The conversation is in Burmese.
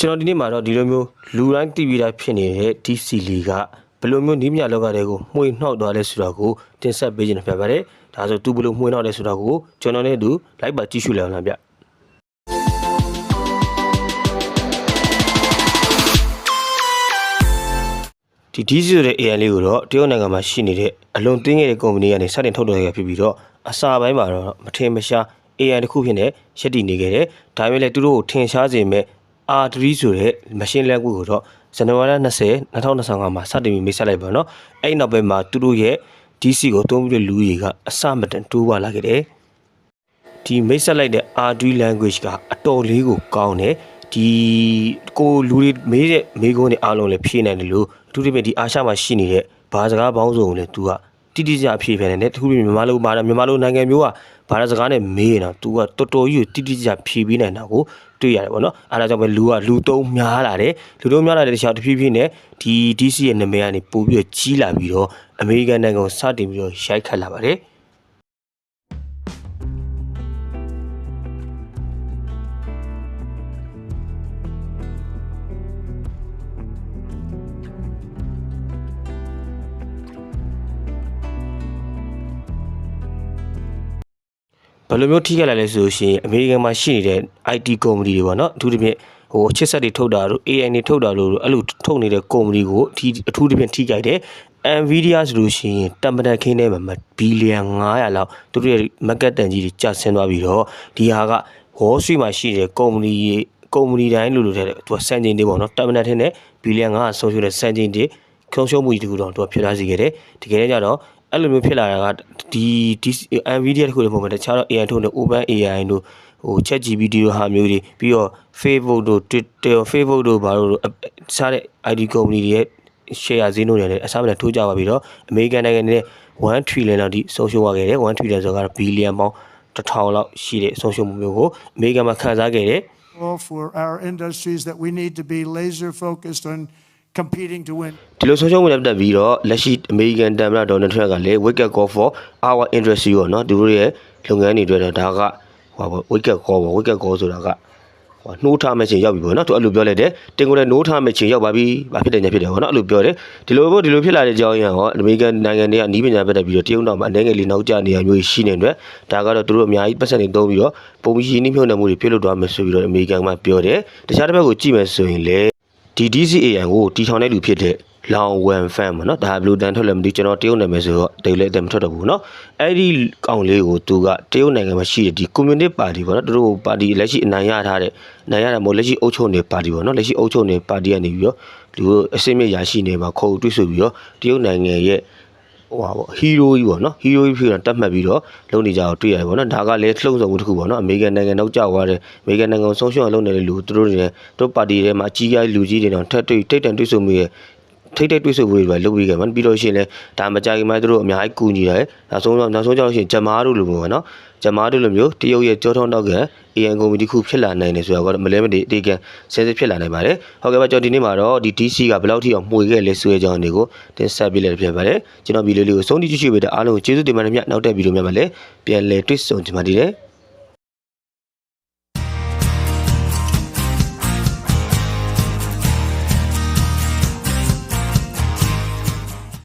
ကျွန်တော်ဒီနေ့မှာတော့ဒီလိုမျိုးလူတိုင်းတည်ပြီးသားဖြစ်နေတဲ့ DC လီကဘယ်လိုမျိုးနီးမြလောကတွေကိုမှွေနှောက်သွားလဲဆိုတာကိုတင်ဆက်ပေးခြင်းဖြစ်ပါတယ်ဒါဆိုသူဘယ်လိုမှွေနှောက်လဲဆိုတာကိုကျွန်တော်နဲ့အတူလိုက်ပါကြည့်ရှုလိုက်အောင်လားဗျဒီ DC ဆိုတဲ့ AI လေးကိုတော့တရုတ်နိုင်ငံမှာရှိနေတဲ့အလွန်တင်းငယ်တဲ့ကုမ္ပဏီကနေစတင်ထုတ်တော်ခဲ့ဖြစ်ပြီးတော့အစာပိုင်းမှာတော့မထင်မရှား AI တစ်ခုဖြစ်နေရက်တည်နေခဲ့တယ်။ဒါပေမဲ့လည်းသူတို့ကိုထင်ရှားစေမဲ့ R3 ဆိုတဲ့ machine language ကိုတော့ဇန်နဝါရီ20 2025မှာစတင်ပြီးမိတ်ဆက်လိုက်ပါတော့။အဲ့ဒီနောက်ပိုင်းမှာသူတို့ရဲ့ DC ကိုသုံးပြီးတဲ့လူကြီးကအစမတန်တိုးပါလာခဲ့တယ်။ဒီမိတ်ဆက်လိုက်တဲ့ R3 language ကအတော်လေးကိုကောင်းတယ်ဒီကိုလူတွေမေးတဲ့မေးခွန်းတွေအားလုံးလည်းဖြေနိုင်တယ်လို့အထူးသဖြင့်ဒီအာရှမှာရှိနေတဲ့ဘာစကားပေါင်းစုံကိုလည်း तू ကတိတိကျကျဖြေပြန်တယ်နဲ့တခုပြီးမြန်မာလိုမှာမြန်မာလိုနိုင်ငံမျိုးက ဘာသာစကားနဲ့မေးရင်တော့ तू ကတော်တော်ကြီးကိုတိတိကျကျဖြေပြီးနိုင်တာကိုတွေ့ရတယ်ပေါ့နော်အားဒါကြောင့်ပဲလူကလူသုံးများလာတယ်လူသုံးများလာတဲ့တခြားတစ်ဖြည်းဖြည်းနဲ့ဒီ DC ရဲ့နာမည်ကနေပို့ပြီးတော့ကြီးလာပြီးတော့အမေရိကန်နိုင်ငံကိုစတင်ပြီးတော့ရိုက်ခတ်လာပါတယ် ဘယ်လိုမျိုးထိခဲ့လာလဲဆိုလို့ရှိရင်အမေရိကန်မှာရှိနေတဲ့ IT ကုမ္ပဏီတွေပေါ့နော်အထူးသဖြင့်ဟိုချစ်ဆက်တွေထုတ်တာတို့ AI တွေထုတ်တာလို့အဲ့လိုထုတ်နေတဲ့ကုမ္ပဏီကိုအထူးအထူးသဖြင့်ထိကြိုက်တယ် Nvidia ဆိုလို့ရှိရင်တမန်တန်ခင်းထဲမှာဘီလီယံ900လောက်သူတို့ရဲ့ market တန်ကြီးတွေကျဆင်းသွားပြီးတော့ဒီဟာက Wall Street မှာရှိတဲ့ကုမ္ပဏီကုမ္ပဏီတိုင်းလို့လို့တဲ့သူကစံချိန်တွေပေါ့နော်တမန်တန်ထင်းနဲ့ဘီလီယံ900ဆုံးရှုံးတဲ့စံချိန်တွေခုံရှုံးမှုကြီးတခုတော့သူကဖြစ်လာစေခဲ့တယ်တကယ်ကြတော့ အဲ့လိုမျိုးဖြစ်လာတာကဒီဒီ Nvidia တခုလည်းမဟုတ်ဘူးတခြားတော့ AI ထုတ်တဲ့ Open AI တို့ဟို ChatGPT တို့ဟာမျိုးတွေပြီးတော့ Facebook တို့ Twitter Facebook တို့ဘာလို့စားတဲ့ ID ကုမ္ပဏီတွေရဲ့ share ဈေးနှုန်းတွေလည်းအစားမနဲ့ထိုးကြပါပြီးတော့အမေရိကန်နိုင်ငံနဲ့1 trillion လောက်ထိဆုံးရှုံးသွားခဲ့တယ်1 trillion ဆိုတာကဘီလီယံပေါင်းတစ်ထောင်လောက်ရှိတဲ့ဆုံးရှုံးမှုမျိုးကိုအမေရိကန်မှာခံစားခဲ့တယ် for our industries that we need to be laser focused on competing to win. ဒီလိုဆုံးရှုံးမှုနဲ့ပတ်သက်ပြီးတော့လက်ရှိအမေရိကန်တမ်မရာဒေါ်နယ်ထရန့်ကလည်း wake up call for our industry ရောเนาะသူတို့ရဲ့လုပ်ငန်းတွေအတွက်တော့ဒါကဟိုပါ wake up call ပေါ့ wake up call ဆိုတာကဟိုနှိုးထားမဲ့ချိန်ရောက်ပြီပေါ့เนาะသူအဲ့လိုပြောလိုက်တယ်တင်ကိုလည်းနှိုးထားမဲ့ချိန်ရောက်ပါပြီဘာဖြစ်တယ်ညာဖြစ်တယ်ပေါ့เนาะအဲ့လိုပြောတယ်ဒီလိုပေါ့ဒီလိုဖြစ်လာတဲ့အကြောင်းအရာဟောအမေရိကန်နိုင်ငံတွေကနီးပညာပတ်သက်ပြီးတော့တရုတ်နောက်မှာအနေငယ်လေးနောက်ကျနေရမျိုးရှိနေတဲ့အတွက်ဒါကတော့သူတို့အများကြီးပတ်စံတွေသုံးပြီးတော့ပုံပြီးရင်းနှီးမြှုပ်နှံမှုတွေပြုလုပ်သွားမယ်ဆိုပြီးတော့အမေရိကန်ကပြောတယ်တခြားတစ်ဘက်ကိုကြည့်မယ်ဆိုရင်လည်း ဒီ DCAN ကိုတီထောင်တဲ့လူဖြစ်တဲ့လောင်ဝမ်ဖန်ပေါ့နော်ဒါဘလူးတန်ထွက်လည်းမသိကျွန်တော်တရုတ်နာမည်ဆိုတော့တရုတ်လည်းအတမထွက်တော့ဘူးနော်အဲ့ဒီကောင်လေးကိုသူကတရုတ်နိုင်ငံမှာရှိတဲ့ဒီကွန်မြူနစ်ပါတီပေါ့နော်သူတို့ပါတီလက်ရှိအနိုင်ရထားတဲ့နိုင်ရတာမဟုတ်လက်ရှိအုပ်ချုပ်နေပါတီပေါ့နော်လက်ရှိအုပ်ချုပ်နေပါတီကနေပြီးတော့သူတို့အစိမ့်မြရရှိနေမှာခေါ်တွေ့ဆိုပြီးတော့တရုတ်နိုင်ငံရဲ့ ဟိုပါပေါ့ဟီးရိုးကြီးပေါ့နော်ဟီးရိုးကြီးဖြစ်တာတတ်မှတ်ပြီးတော့လုံနေကြအောင်တွေ့ရတယ်ပေါ့နော်ဒါကလည်းလှုံ့ဆော်မှုတစ်ခုပေါ့နော်အမေရိကန်နိုင်ငံနောက်ကျသွားတယ်အမေရိကန်နိုင်ငံကိုဆုံးရှုံးအောင်လုပ်နေတဲ့လူသူတို့တွေနဲ့သူတို့ပါတီထဲမှာအကြီးကြီးလူကြီးတွေတော့ထပ်တွေ့တိတ်တန်တွေ့ဆုံမှုရဲ့ ထိတ်တိတ်တွေ့ဆုံမှုတွေပဲလုပ်ပြီးခဲ့မှာပြီးတော့ရှိရင်လည်းဒါမကြခင်မှာသူတို့အများကြီးကူညီတယ်နောက်ဆုံးတော့နောက်ဆုံးကြောက်ရှင်ဂျမားတို့လိုမျိုးပေါ့နော်ဂျမားတို့လိုမျိုးတရုတ်ရဲ့ကြောထောင်းတော့က AN ကုမ္ပဏီတစ်ခုဖြစ်လာနိုင်တယ်ဆိုတာကတော့မလဲမတည်အတေကန်ဆဲဆဲဖြစ်လာနိုင်ပါတယ်ဟုတ်ကဲ့ပါကျွန်တော်ဒီနေ့မှာတော့ဒီ DC ကဘယ်လောက်ထိအောင်မှွေခဲ့လဲဆိုတဲ့အကြောင်းတွေကိုတင်ဆက်ပေးလိုက်ဖြစ်ပါတယ်ကျွန်တော်ဗီဒီယိုလေးကိုဆုံးဖြတ်ကြည့်ရှုပေးတဲ့အားလုံးကိုကျေးဇူးတင်ပါတယ်မြတ်နောက်တဲ့ဗီဒီယိုများမှာလည်းပြန်လည်တွေ့ဆုံကြပါသေးတယ်